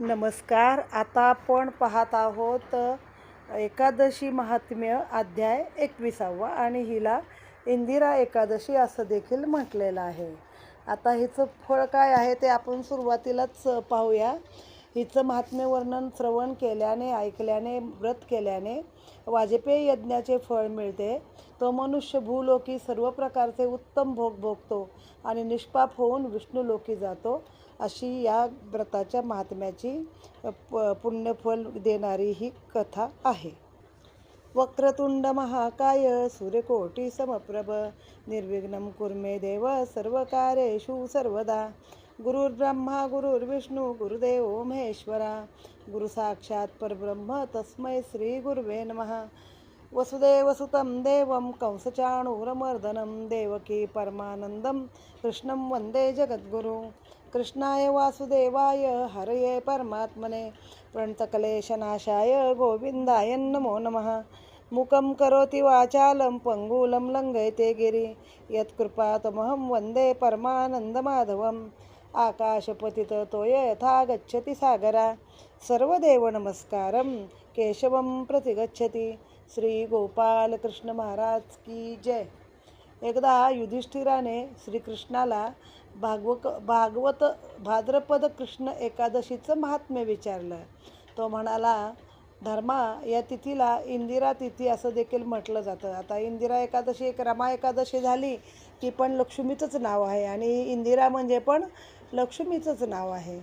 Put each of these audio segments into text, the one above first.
नमस्कार. आता आपण पाहत आहोत एकादशी महात्म्य अध्याय एकविसावा आणि हिला इंदिरा एकादशी असं देखील म्हटलेलं आहे. आता हिचं फळ काय आहे ते आपण सुरुवातीलाच पाहूया. हिचं महात्म्य वर्णन श्रवण केल्याने ऐकल्याने व्रत केल्याने वाजपेयी यज्ञाचे फळ मिळते. तो मनुष्य भूलोकी सर्व प्रकारचे उत्तम भोग भोगतो आणि निष्पाप होऊन विष्णुलोकी जातो. अशी या व्रताच्या महात्म्याची प पुण्यफल देणारी ही कथा आहे. वक्रतुंड महाकाय सूर्यकोटी समप्रभ निर्विघ्नं कुर्मे देव सर्वकार्येषु सर्वदा. गुरुर्ब्रह्मा गुरुर्विष्णू गुरुदेव महेश्वरा. गुरु साक्षात परब्रह्म तस्मै श्री गुरुवे नमहा वसुदेवसुतं देवं कंसचाणूरमर्दनं देवकी परमानन्दं कृष्णं वन्दे जगद्गुरु. कृष्णाय वासुदेवाय हरये परमात्मने. प्रणतकलेशनाशाय गोविन्दाय नमो नमः. मुखं करोति वाचालं पङ्गुलं लङ्घयते गिरि. यत्कृपातमहं वन्दे परमानन्दमाधवम्. आकाशपतिततोय यथा गच्छति सागरा. सर्वदेवनमस्कारं केशवं प्रति गच्छति श्रीगोपालकृष्णमहाराज की जय. एकदा युधिष्ठिराने श्रीकृष्णाला भागवक भागवत भाद्रपद कृष्ण एकादशीचं महात्म्य विचारलं. तो म्हणाला धर्मा या तिथीला इंदिरा तिथी असं देखील म्हटलं जातं. आता इंदिरा एकादशी एक रमा एकादशी झाली की पण लक्ष्मीचंच नाव आहे आणि इंदिरा म्हणजे पण लक्ष्मीचंच नाव आहे.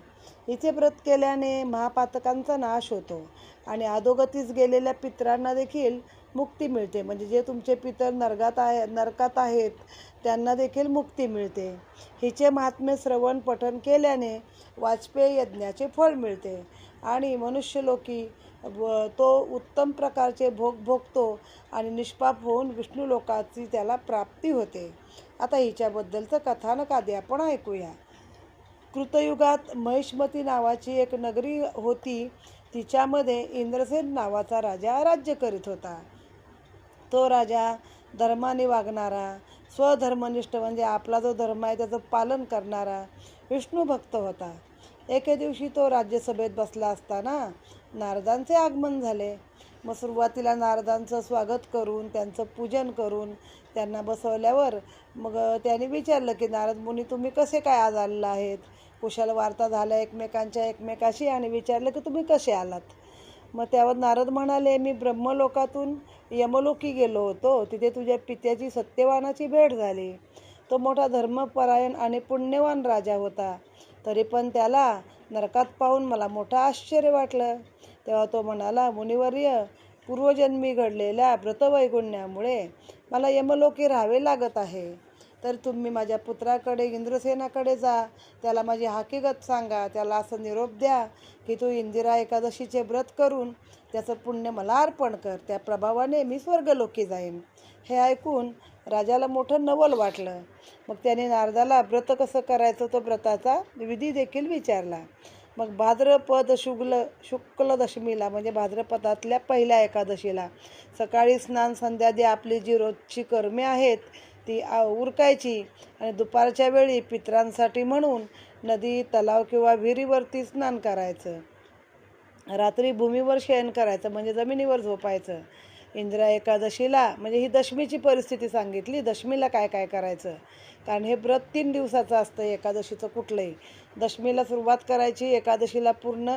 इथे व्रत केल्याने महापातकांचा नाश होतो आणि अधोगतीस गेलेल्या पितरांना देखील मुक्ती मिळते. म्हणजे जे तुमचे पितर नरगात आहे नरकात आहेत त्यांना देखील मुक्ती मिळते. हिचे महात्म्य श्रवण पठन केल्याने वाजपेयी यज्ञाचे फळ मिळते आणि मनुष्यलोकी व तो उत्तम प्रकारचे भोग भोगतो आणि निष्पाप होऊन विष्णू लोकाची त्याला प्राप्ती होते. आता हिच्याबद्दलचं कथानक आधी आपण ऐकूया. कृतयुगात महिष्मती नावाची एक नगरी होती. तिच्यामध्ये इंद्रसेन नावाचा राजा राज्य करीत होता. तो राजा धर्माने वागणारा स्वधर्मनिष्ठ म्हणजे आपला जो धर्म आहे त्याचं पालन करणारा विष्णू भक्त होता. एके दिवशी तो राज्यसभेत बसला असताना नारदांचे आगमन झाले. मग सुरुवातीला नारदांचं स्वागत करून त्यांचं पूजन करून त्यांना बसवल्यावर मग त्यांनी विचारलं की नारद मुनी तुम्ही कसे काय आज आलेला आहेत? कुशाल वार्ता झाल्या एकमेकांच्या एकमेकाशी आणि विचारलं की तुम्ही कसे आलात? मग त्यावर नारद म्हणाले मी ब्रह्मलोकातून यमलोकी गेलो होतो. तिथे तुझ्या पित्याची सत्यवानाची भेट झाली. तो मोठा धर्मपरायण आणि पुण्यवान राजा होता. तरी पण त्याला नरकात पाहून मला मोठं आश्चर्य वाटलं. तेव्हा तो म्हणाला मुनिवर्य पूर्वजन्मी घडलेल्या व्रतवैगुण्यामुळे मला यमलोकी राहावे लागत आहे. तर तुम्ही माझ्या पुत्राकडे इंद्रसेनाकडे जा. त्याला माझी हकीकत सांगा. त्याला असं निरोप द्या की तू इंदिरा एकादशीचे व्रत करून त्याचं पुण्य मला अर्पण कर. त्या प्रभावाने मी स्वर्गलोकी जाईन. हे ऐकून राजाला मोठं नवल वाटलं. मग त्याने नारदाला व्रत कसं करायचं तो व्रताचा विधी देखील विचारला. मग भाद्रपद शुक्ल शुक्ल दशमीला म्हणजे भाद्रपदातल्या पहिल्या एकादशीला सकाळी स्नान संध्यादी आपली जी रोजची कर्मे आहेत ती उरकायची. आणि दुपारच्या वेळी पितरांसाठी म्हणून नदी तलाव किंवा विहिरीवरती स्नान करायचं. रात्री भूमीवर शयन करायचं म्हणजे जमिनीवर झोपायचं. इंदिरा एकादशीला म्हणजे ही दशमीची परिस्थिती सांगितली. दशमीला काय काय करायचं? कारण हे व्रत तीन दिवसाचं असतं एकादशीचं कुठलंही. दशमीला सुरुवात करायची एकादशीला पूर्ण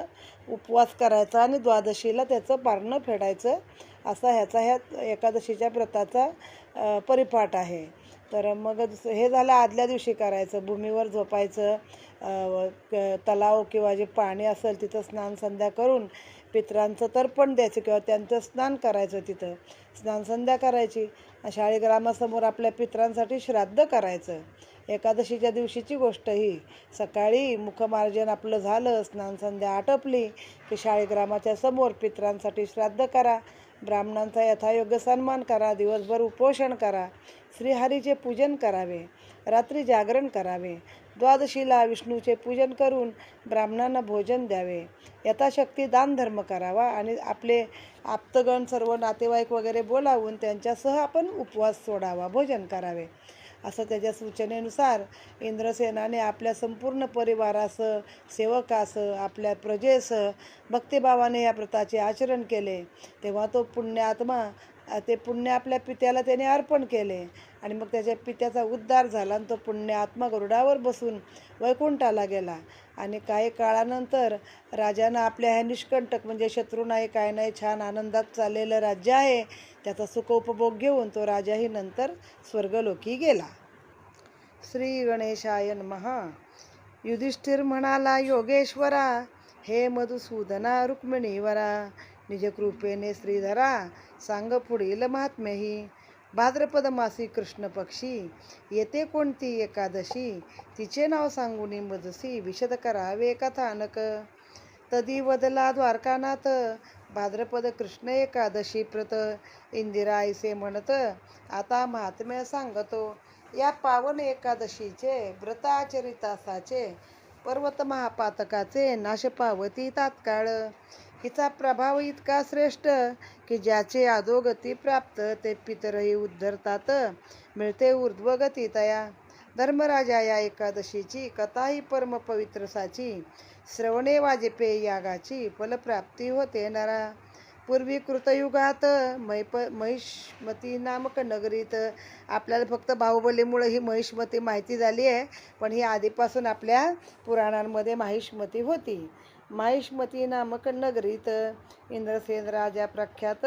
उपवास करायचा आणि द्वादशीला त्याचं पारणं फेडायचं. असा ह्याचा ह्या एकादशीच्या व्रताचा परिपाठ आहे. तर मग हे झालं आदल्या दिवशी करायचं भूमीवर झोपायचं तलाव किंवा जे पाणी असेल तिथं स्नान संध्या करून पित्रांचं तर्पण द्यायचं किंवा त्यांचं स्नान करायचं तिथं. स्नान संध्या करायची. शाळीग्रामासमोर आपल्या पित्रांसाठी श्राद्ध करायचं. एकादशीच्या दिवशीची गोष्ट ही. सकाळी मुखमार्जन आपलं झालं स्नान संध्या आटपली की शाळीग्रामाच्या समोर पित्रांसाठी श्राद्ध करा. ब्राह्मणांचा यथायोग्य सन्मान करा दिवसभर उपोषण करा श्रीहरीचे पूजन करावे रात्री जागरण करावे द्वादशीला विष्णूचे पूजन करून ब्राह्मणांना भोजन द्यावे. यथाशक्ती दानधर्म करावा आणि आपले आप्तगण सर्व नातेवाईक वगैरे बोलावून त्यांच्यासह आपण उपवास सोडावा भोजन करावे. असं त्याच्या सूचनेनुसार इंद्रसेनाने आपल्या संपूर्ण परिवारासह सेवकासह आपल्या प्रजेसह भक्तिभावाने या व्रताचे आचरण केले. तेव्हा तो पुण्यात्मा ते पुण्य आपल्या पित्याला त्याने अर्पण केले. आणि मग त्याच्या पित्याचा उद्धार झाला आणि तो पुण्य आत्मा गरुडावर बसून वैकुंठाला गेला. आणि काही काळानंतर राजानं आपल्या ह्या निष्कंटक म्हणजे शत्रू नाही काय नाही छान आनंदात चाललेलं राज्य आहे त्याचा सुख उपभोग घेऊन तो राजाही नंतर स्वर्गलोकी गेला. श्री गणेशायन महा युधिष्ठिर म्हणाला योगेश्वरा हे मधुसूदना रुक्मिणीवरा निजकृपेने श्रीधरा सांग पुढील महात्म्यही. भाद्रपद मासी कृष्ण पक्षी येते कोणती एकादशी? तिचे नाव सांगून मजसी विशद करावे कथानक तदी वदला द्वारकानाथ भाद्रपद कृष्ण एकादशी प्रत. इंदिरा ऐसे म्हणत आता महात्म्य सांगतो या पावन एकादशीचे व्रताचरितासाचे पर्वत महापातकाचे नाश पावती तात्काळ. हिचा प्रभाव इतका श्रेष्ठ की ज्याचे अधोगती प्राप्त ते पितरही उद्धरतात. मिळते ऊर्ध्वगती तया. धर्मराजा या एकादशीची कथाही परमपवित्र साची. श्रवणे वाजपेयी यागाची फलप्राप्ती होते नरा. पूर्वी कृतयुगात मैप महिष्मती नामक नगरीत आपल्याला फक्त बाहुबलीमुळे ही महिष्मती माहिती झाली आहे पण ही आधीपासून आपल्या पुराणांमध्ये माहिष्मती होती. माहिष्मती नामक नगरीत इंद्रसेन राजा प्रख्यात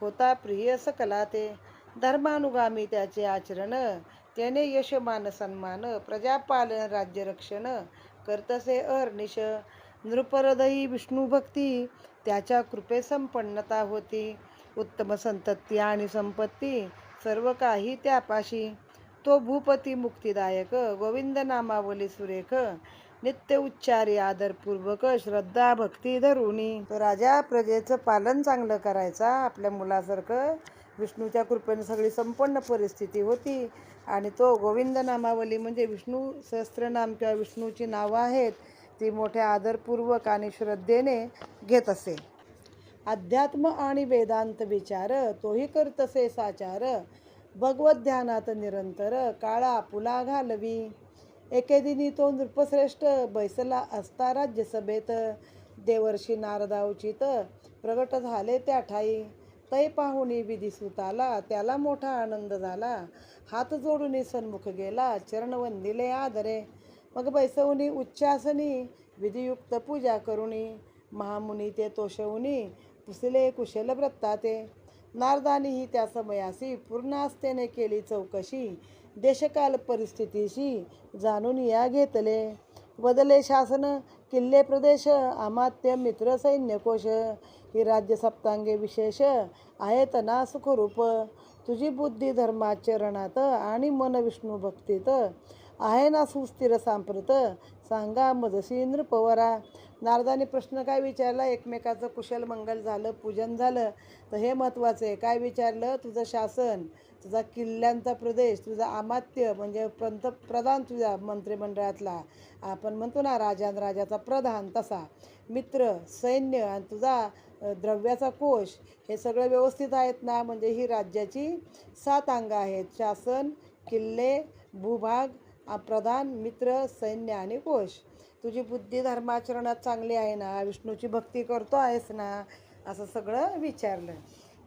होता प्रिय सकला ते धर्मानुगामी त्याचे आचरण त्याने यशमान सन्मान प्रजापालन राज्यरक्षण करतसे अहर्निश. नृपरदयी विष्णुभक्ती त्याच्या कृपे संपन्नता होती. उत्तम संतती आणि संपत्ती सर्व काही त्यापाशी. तो भूपती मुक्तिदायक गोविंद नामावली सुरेख नित्य उच्चारी आदरपूर्वक श्रद्धा भक्ती धरुणी. तो राजा प्रजेचं पालन चांगलं करायचा. आपल्या मुलासारखं विष्णूच्या कृपेने सगळी संपन्न परिस्थिती होती. आणि तो गोविंद नामावली म्हणजे विष्णू सहस्त्रनाम किंवा विष्णूची नावं आहेत ती मोठ्या आदरपूर्वक आणि श्रद्धेने घेत असे. अध्यात्म आणि वेदांत विचार तोही करतसे साचार. भगवत ध्यानात निरंतर काळा पुला घालवी. एके दिनी तो नृपश्रेष्ठ बैसला असता राज्यसभेत. देवर्षी नारदावचित प्रगट झाले त्या ठाई. तै पाहुणी विधी सुताला त्याला मोठा आनंद झाला. हात जोडून सन्मुख गेला चरण वंदिले आदरे. मग बैसवनी उच्चासनी विधियुक्त पूजा करुणी महामुनी ते तोषवनी पुसले कुशल व्रत्ताते नारदानीही त्या समयासी पूर्ण आस्थेने केली चौकशी. देशकाल परिस्थितीशी जाणून या घेतले. बदले शासन किल्ले प्रदेश अमात्य मित्र सैन्यकोश ही राज्य सप्तांगे विशेष आहेत ना सुखरूप तुझी बुद्धी धर्माचरणात आणि मन विष्णू भक्तीत आहे ना सुस्थिर सांप्रत. सांगा मजसी नृपवरा नारदाने प्रश्न काय विचारला? एकमेकाचं कुशल मंगल झालं पूजन झालं. तर हे महत्त्वाचं आहे. काय विचारलं? तुझं शासन. तुझा किल्ल्यांचा प्रदेश तुझा अमात्य म्हणजे पंतप्रधान तुझ्या मंत्रिमंडळातला. आपण म्हणतो ना राजान राजाचा प्रधान तसा. मित्र सैन्य आणि तुझा द्रव्याचा कोश हे सगळं व्यवस्थित आहेत ना? म्हणजे ही राज्याची सात अंग आहेत. शासन किल्ले भूभाग प्रधान मित्र सैन्य आणि कोश. तुझी बुद्धी धर्माचरणात चांगली आहे ना? विष्णूची भक्ती करतो आहेस ना? असं सगळं विचारलं.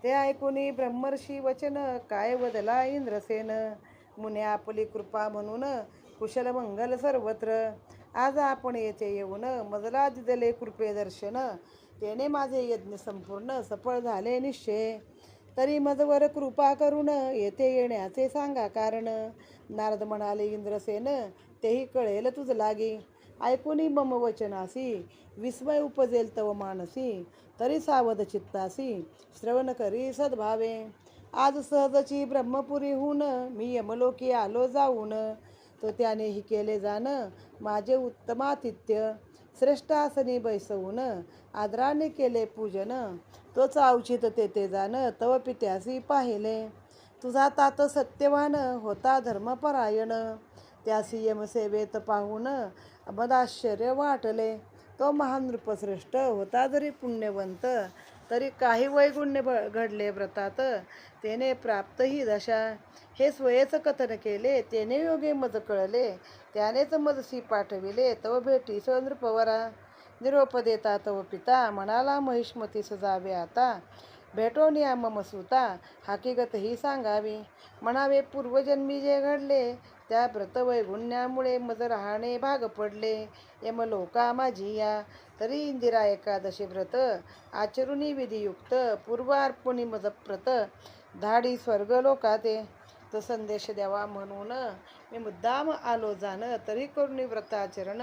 ते ऐकून ब्रह्मर्षी वचन काय बदला इंद्रसेन? मुने आपली कृपा म्हणून कुशल मंगल सर्वत्र. आज आपण येथे येऊन मजला दिदले कृपे दर्शन. त्याने माझे यज्ञ संपूर्ण सफळ झाले निश्चय. तरी मजवर कृपा करून येथे येण्याचे सांगा कारण. नारद म्हणाले इंद्रसेन तेही कळेल तुझ लागी. ऐकूनही मम वचनासी विस्मय उपजेल तव मानसी. तरी सावध चित्तासी श्रवण करी सद्भावे. आज सहजची ब्रह्मपुरीहून मी यमलोकी आलो जाऊन. तो त्यानेही केले जाण माझे उत्तमातिथ्य. श्रेष्ठासनी बैसवून आदराने केले पूजन. तोच अवचित तेथे जाण तव पित्यासी पाहिले. तुझा तात सत्यवान होता धर्मपरायण. त्यासी यमसेवेत पाहून मदाश्चर्य वाटले. तो महान नृपश्रेष्ठ होता जरी पुण्यवंत तरी काही वैगुण्य ब घडले व्रतात. तेने प्राप्तही दशा. हे स्वयेच कथन केले तेने योगे मज कळले त्यानेच मजसी पाठविले तव भेटी नृपवरा. निरोप देता तव पिता म्हणाला महिष्मती सजावे आता. भेटो मम सुता हकीकत ही सांगावी. म्हणावे पूर्वजन्मी जे घडले त्या व्रतवैगुण्यामुळे मज राहणे भाग पडले. यमलोका माझी या. तरी इंदिरा एकादशी व्रत आचरुणी विधियुक्त पूर्वार्पणी मज प्रत धाडी स्वर्गलोकाते तो संदेश द्यावा म्हणून मी मुद्दाम आलो जाणं तरी करुणी व्रताचरण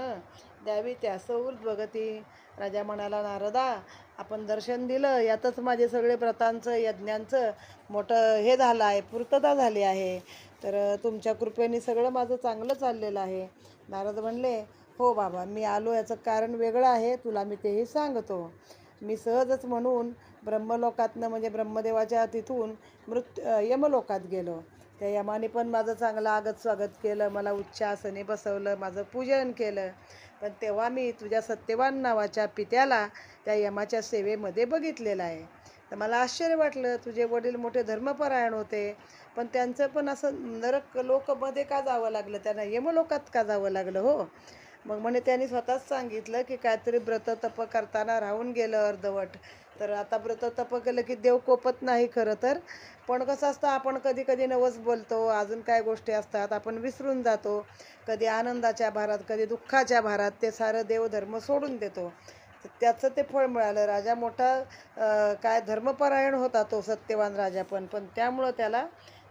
द्यावी त्यास ऊर्ध्वगती राजा म्हणाला नारदा आपण दर्शन दिलं यातच माझे सगळे व्रतांचं यज्ञांचं मोठं हे झालं आहे पूर्तता झाली आहे. तर तुमच्या कृपेने सगळं माझं चांगलं चाललेलं आहे. नारद म्हणले हो बाबा मी आलो याचं कारण वेगळं आहे तुला मी तेही सांगतो. मी सहजच म्हणून ब्रह्मलोकातनं म्हणजे ब्रह्मदेवाच्या तिथून मृत्यू यमलोकात गेलो. त्या यमाने पण माझं चांगलं आगत स्वागत केलं मला उच्चासने बसवलं माझं पूजन केलं. पण तेव्हा मी तुझ्या सत्यवान नावाच्या पित्याला त्या यमाच्या सेवेमध्ये बघितलेलं आहे. तर मला आश्चर्य वाटलं तुझे वडील मोठे धर्मपरायण होते. पण त्यांचं पण असं नरक लोकमध्ये का जावं लागलं? त्यांना यमलोकात का जावं लागलं हो? मग म्हणे त्यांनी स्वतःच सांगितलं की काहीतरी व्रत तप करताना राहून गेलं अर्धवट. तर आता व्रत तप केलं की देव कोपत नाही खरं तर. पण कसं असतं आपण कधी कधी नवस बोलतो अजून काय गोष्टी असतात आपण विसरून जातो. कधी आनंदाच्या भारात कधी दुःखाच्या भारात ते सारं देवधर्म सोडून देतो. तर त्याचं ते फळ मिळालं. राजा मोठा काय धर्मपरायण होता तो सत्यवान राजा पण. पण त्यामुळं त्याला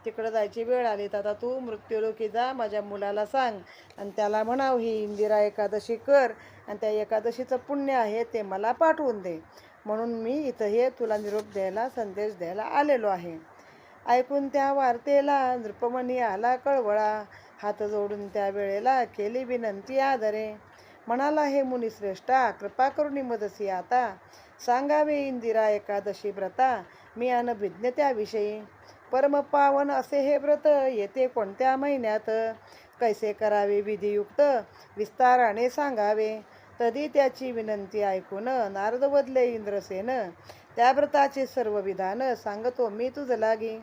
तिकडं जायची वेळ आली तर आता तू मृत्यूलोकी जा माझ्या मुलाला सांग. आणि त्याला म्हणाव ही इंदिरा एकादशी कर आणि त्या एकादशीचं पुण्य आहे ते मला पाठवून दे. म्हणून मी इथं हे तुला निरोप द्यायला संदेश द्यायला आलेलो आहे. ऐकून त्या वार्तेला नृपमणी आला कळवळा. हात जोडून त्या वेळेला केली विनंती आदरे. म्हणाला हे मुनिश्रेष्ठा कृपा करुणी मदसी आता. सांगावे इंदिरा एकादशी व्रता. मी अनभिज्ञ त्याविषयी. परमपावन असे हे व्रत येते कोणत्या महिन्यात? कैसे करावे विधियुक्त? विस्ताराने सांगावे. तरी त्याची विनंती ऐकून नारद बदले इंद्रसेन त्या व्रताचे सर्व विधान सांगतो मी तुझ लागी.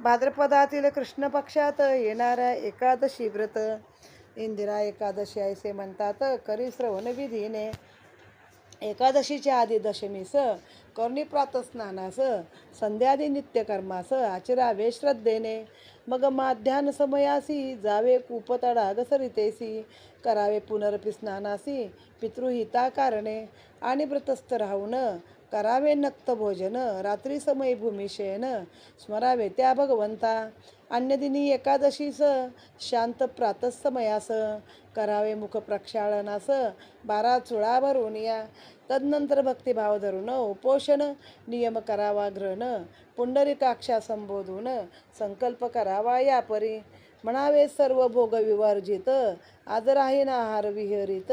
भाद्रपदातील कृष्ण पक्षात येणाऱ्या एकादशी व्रत. इंदिरा एकादशी ऐसे म्हणतात करी श्रवण विधीने. एकादशीच्या आधी दशमीस कर्णी स्नानास संध्यादी नित्यकर्मास आचरावे श्रद्धेने. मग माध्यान समयासी जावे कूपतडाग सरितेसी करावे पुनरपी स्नानासी पितृहिता कारणे आणि व्रतस्थ राहून करावे नक्त भोजन रात्री समय भूमिशयन स्मरावे त्या भगवंता. अन्यदिनी एकादशीस शांत प्रातस्तमयास करावे मुख प्रक्षाळनास बारा चुळा भरून या. तदनंतर भक्तिभाव धरून उपोषण नियम करावा ग्रहण पुंडरिकाक्षा संबोधून संकल्प करावा यापरी. म्हणावे सर्व भोग विवर्जित आदराहीन आहार विहरित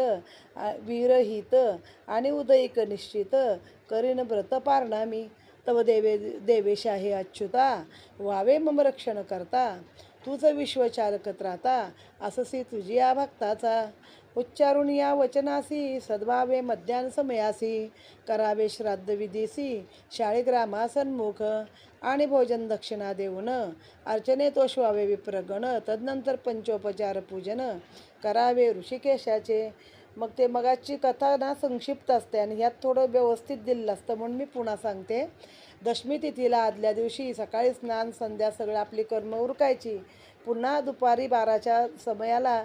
विरहित आणि उदयिक निश्चित करीन व्रत पारणामी. तव देवे देवेश आहे अच्युता व्हावे मम रक्षण करता तूच विश्वचालक राहता अससी तुझी या भक्ताचा. उच्चारून या वचनासी सद्भावे मध्यान समयासी करावे श्राद्ध विधीसी शाळीग्रामासन्मुख आणि भोजन दक्षिणा देऊन अर्चने तोषवावे विप्रगण तदनंतर पंचोपचार पूजन करावे ऋषिकेशाचे. मग ते मगाची कथा ना संक्षिप्त असते आणि ह्यात थोडं व्यवस्थित दिलेलं असतं. म्हणून मी पुन्हा सांगते. दशमी तिथीला आदल्या दिवशी सकाळी स्नान संध्या सगळं आपली कर्म उरकायची. पुन्हा दुपारी बाराच्या समयाला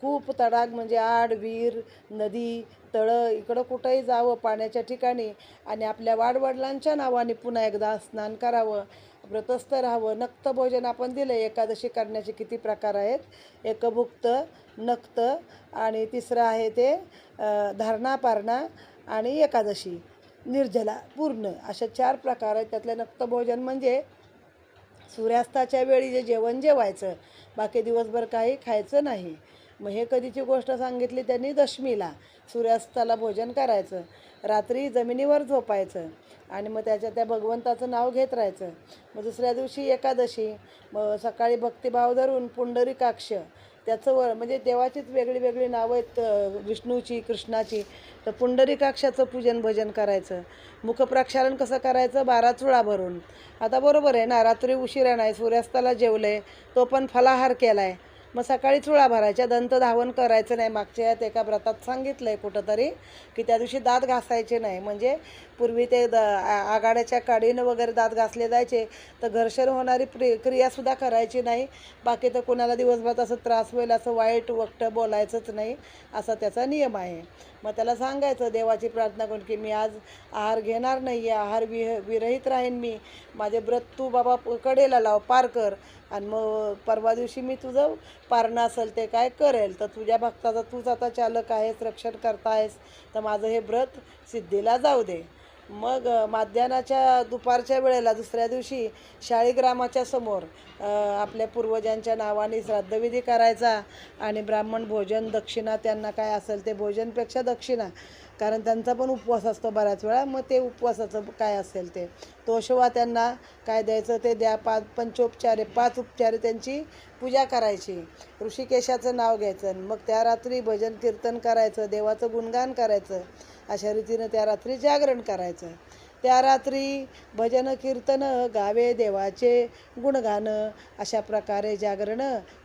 कूप तडाग म्हणजे आड विहीर नदी तळं इकडं कुठंही जावं पाण्याच्या ठिकाणी आणि आपल्या वाडवडिलांच्या नावाने पुन्हा एकदा स्नान करावं. व्रतस्थ राहावं. नक्त भोजन आपण दिलं एकादशी करण्याचे किती प्रकार आहेत? एकभुक्त नक्त आणि तिसरं आहे ते धारणा पारणा आणि एकादशी. निर्जला पूर्ण अशा चार प्रकार आहेत. त्यातलं नक्तभोजन म्हणजे सूर्यास्ताच्या वेळी जे जेवण जेवायचं. बाकी दिवसभर काही खायचं नाही. मग हे कधीची गोष्ट सांगितली त्यांनी दशमीला. सूर्यास्ताला भोजन करायचं. रात्री जमिनीवर झोपायचं. आणि मग त्याच्या त्या भगवंताचं नाव घेत राहायचं. मग दुसऱ्या दिवशी एकादशी. मग सकाळी भक्तिभाव धरून पुंडरीकाक्ष त्याचं वर म्हणजे देवाचीच वेगळी वेगळी नावं आहेत विष्णूची कृष्णाची. तर पुंडरीकाक्षाचं पूजन भजन करायचं. मुखप्रक्षालन कसं करायचं? बारा चुळा भरून. आता बरोबर आहे ना रात्री उशिरा नाही सूर्यास्ताला जेवलं आहे तो पण फलाहार केला आहे मग सकाळी चुळा भरायच्या दंत धावन करायचं नाही. मागच्या यात एका व्रतात सांगितलं आहे कुठंतरी की त्या दिवशी दात घासायचे नाही. म्हणजे पूर्वी ते द आघाड्याच्या काडीनं वगैरे दात घासले जायचे तर घर्षण होणारी प्रि क्रियासुद्धा करायची नाही. बाकी तर कोणाला दिवसभर असं त्रास होईल असं वाईट वक्तं बोलायचंच नाही असा त्याचा नियम आहे. मग त्याला सांगायचं देवाची प्रार्थना करून की मी आज आहार घेणार नाही आहे आहार विह विरहित राहीन मी. माझे व्रत तू बाबा कडेला लाव पार कर. आणि मग परवा दिवशी मी तुझं पारणं असेल ते काय करेल? तर तुझ्या भक्ताचा तूच आता चालक आहेस रक्षण करता आहेस. तर माझं हे व्रत सिद्धीला जाऊ दे. मग माध्यानाच्या दुपारच्या वेळेला दुसऱ्या दिवशी शाळीग्रामाच्या समोर आपल्या पूर्वजांच्या नावाने श्राद्धविधी करायचा आणि ब्राह्मण भोजन दक्षिणा त्यांना काय असेल ते भोजनपेक्षा दक्षिणा कारण त्यांचा पण उपवास असतो बऱ्याच वेळा. मग ते उपवासाचं काय असेल ते? तोशवा त्यांना काय द्यायचं ते द्या. पाच पंचोपचारे पाच उपचारे त्यांची पूजा करायची. ऋषिकेशाचं नाव घ्यायचं आणि मग त्या रात्री भजन कीर्तन करायचं देवाचं गुणगान करायचं. अशा रीतीनं त्या रात्री जागरण करायचं. त्या रात्री भजन कीर्तन गावे देवाचे गुणगान अशा प्रकारे जागरण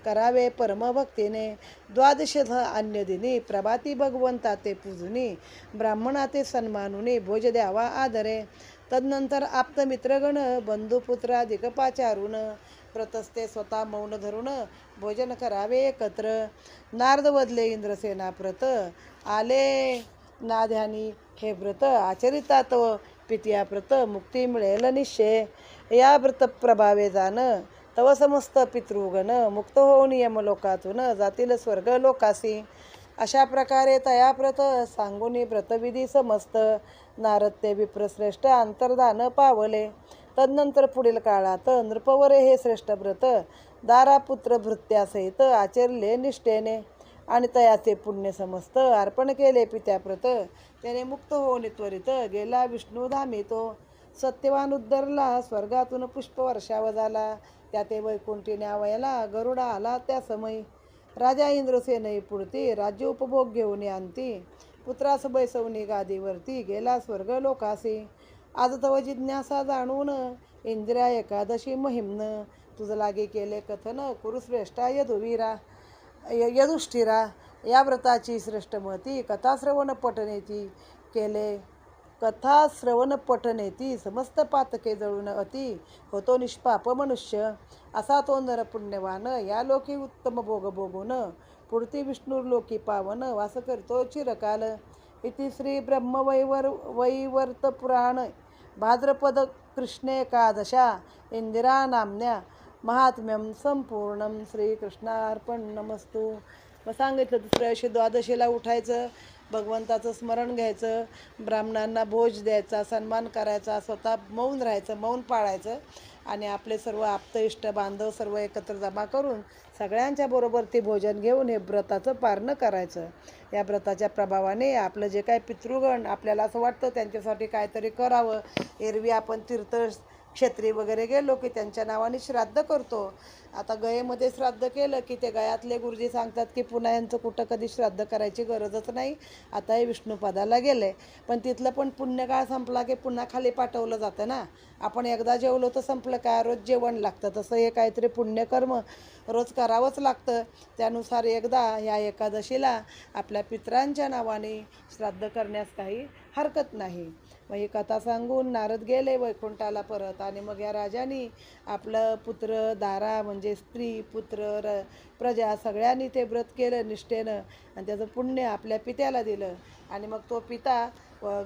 करावे परमभक्तीने. द्वादश अन्य दिनी प्रभाती भगवंता ते पूजनी ब्राह्मणा ते सन्मानुनी भोज द्यावा आदरे. तदनंतर आप्तमित्रगण बंधुपुत्रा दिगपाचारून व्रतस्ते स्वतः मौन धरून भोजन करावे एकत्र. नारद वदले इंद्रसेना प्रत आले नाध्यानी हे व्रत आचरितात. पित्या व्रत मुक्ती मिळेल निश्चय. या व्रत प्रभावे जाण तव समस्त पितृगण मुक्त होऊन यमलोकातून जातील स्वर्ग लोकासी. अशा प्रकारे तया व्रत सांगून व्रतविधी समस्त. नारत्य विप्रश्रेष्ठ अंतर्धान पावले. तदनंतर पुढील काळात नृपवरे हे श्रेष्ठ व्रत. दारापुत्र भृत्यासहित आचरले निष्ठेने. आणि तयाचे पुण्य समस्त अर्पण केले पित्याप्रत. त्याने मुक्त होऊन त्वरित गेला विष्णुधामी तो सत्यवान उद्धरला स्वर्गातून पुष्पवर्षाव झाला. त्या ते वैकुंठी न्यावयाला गरुडा आला त्या समयी. राजा इंद्रसेनई पुरती राज्य उपभोग घेऊन आणती. पुत्रास बैसवनी गादीवरती गेला स्वर्ग लोकासी आज तव जिज्ञासा जाणून इंद्रा एकादशी महिमन. तुझं लागे केले कथन कुरुश्रेष्ठा यदुवीरा. यदुष्ठिरा या व्रताची श्रेष्ठमती कथाश्रवण पठनेती केले. कथा श्रवण पठनेती समस्त पातके जळून अति होतो निष्पाप मनुष्य. असा तो नर पुण्यवान या लोकी उत्तम भोग भोगून पुढती विष्णूर लोकी पावन वास करतो चिरकाल. इति श्री ब्रह्मवैवर वैवर्त पुराण भाद्रपद कृष्णेकादशा इंदिरा नामन्या महात्म्यम संपूर्णम श्रीकृष्णार्पण नमस्तू. मग सांगितलं दुसऱ्या दिवशी द्वादशीला उठायचं भगवंताचं स्मरण घ्यायचं ब्राह्मणांना भोज द्यायचा सन्मान करायचा स्वतः मौन राहायचं मौन पाळायचं आणि आपले सर्व आप्त इष्ट बांधव सर्व एकत्र जमा करून सगळ्यांच्या बरोबर ते भोजन घेऊन हे व्रताचं पारणं करायचं. या व्रताच्या प्रभावाने आपलं जे काय पितृगण आपल्याला असं वाटतं त्यांच्यासाठी काहीतरी करावं. एरवी आपण तीर्थ क्षेत्री वगैरे गेलो की त्यांच्या नावाने श्राद्ध करतो. आता गयेमध्ये श्राद्ध केलं की ते गयातले गुरुजी सांगतात की पुन्हा यांचं कुठं कधी श्राद्ध करायची गरजच नाही. आता हे विष्णुपदाला गेले. पण तिथलं पण पुण्यकाळ संपला की पुन्हा खाली पाठवलं जातं ना. आपण एकदा जेवलो तर संपलं काय रोज जेवण लागतं. तसं हे काहीतरी पुण्यकर्म रोज करावंच लागतं. त्यानुसार एकदा ह्या एकादशीला आपल्या पितरांच्या नावाने श्राद्ध करण्यास काही हरकत नाही. मग ही कथा सांगून नारद गेले वैकुंठाला परत आणि मग या राजाने आपलं पुत्र दारा म्हणजे स्त्री पुत्र र प्रजा सगळ्यांनी ते व्रत केलं निष्ठेनं आणि त्याचं पुण्य आपल्या पित्याला दिलं. आणि मग तो पिता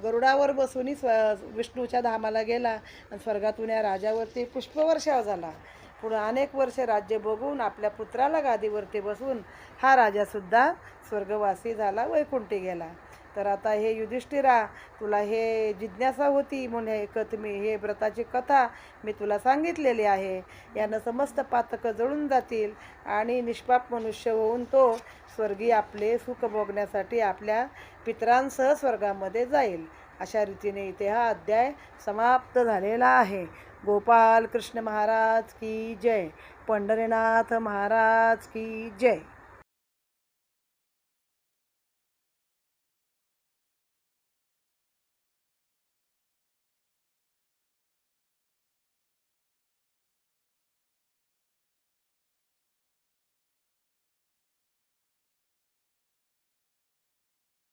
गरुडावर बसूनही स्व विष्णूच्या धामाला गेला आणि स्वर्गातून या राजावरती पुष्पवर्षाव झाला. पुढं अनेक वर्ष राज्य बघून आपल्या पुत्राला गादीवरती बसून हा राजासुद्धा स्वर्गवासी झाला वैकुंठी गेला. तर आता हे युधिष्ठिरा तुला हे जिज्ञासा होती म्हणून हे कथ मी हे व्रताची कथा मी तुला सांगितलेली आहे. यानं समस्त पातकं जळून जातील आणि निष्पाप मनुष्य होऊन तो स्वर्गीय आपले सुख भोगण्यासाठी आपल्या पितरांसह स्वर्गामध्ये जाईल. अशा रीतीने इथे हा अध्याय समाप्त झालेला आहे. गोपाल कृष्ण महाराज की जय. पंढरीनाथ महाराज की जय.